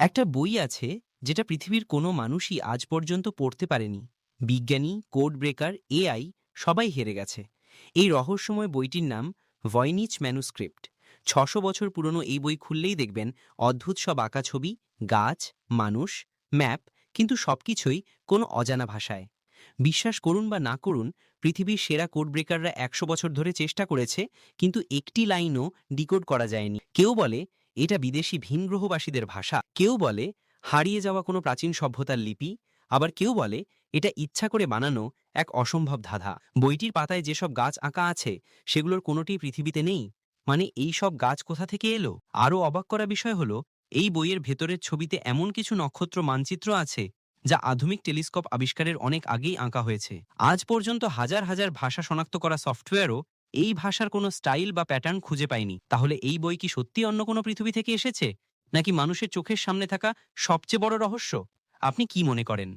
একটা বই আছে যেটা পৃথিবীর কোনো মানুষই আজ পর্যন্ত পড়তে পারেনি। বিজ্ঞানী, কোড ব্রেকার, এআই সবাই হেরে গেছে। এই রহস্যময় বইটির নাম ভয়নিচ ম্যানুস্ক্রিপ্ট। ছশো বছর পুরনো এই বই খুললেই দেখবেন অদ্ভুত সব আঁকা ছবি, গাছ, মানুষ, ম্যাপ, কিন্তু সবকিছুই কোনো অজানা ভাষায়। বিশ্বাস করুন বা না করুন, পৃথিবীর সেরা কোড ব্রেকাররা একশো বছর ধরে চেষ্টা করেছে, কিন্তু একটি লাইনও ডিকোড করা যায়নি। কেউ বলে এটা বিদেশি ভিনগ্রহবাসীদের ভাষা। কেউ বলে, হারিয়ে যাওয়া কোনো প্রাচীন সভ্যতার লিপি। আবার কেউ বলে, এটা ইচ্ছা করে বানানো এক অসম্ভব ধাঁধা। বইটির পাতায় যেসব গাছ আঁকা আছে, সেগুলোর কোনোটিই পৃথিবীতে নেই? মানে এই সব গাছ কোথা থেকে এলো? আরও অবাক করা বিষয় হলো, এই বইয়ের ভেতরের ছবিতে এমন কিছু নক্ষত্র মানচিত্র আছে, যা আধুনিক টেলিস্কোপ আবিষ্কারের অনেক আগেই আঁকা হয়েছে। আজ পর্যন্ত হাজার হাজার ভাষা শনাক্ত করা সফটওয়্যারও এই ভাষার কোনো স্টাইল বা প্যাটার্ন খুঁজে পায়নি তাহলে এই বই কি সত্যি অন্য কোনো পৃথিবী থেকে এসেছে? নাকি মানুষের চোখের সামনে থাকা সবচেয়ে বড় রহস্য? আপনি কি মনে করেন?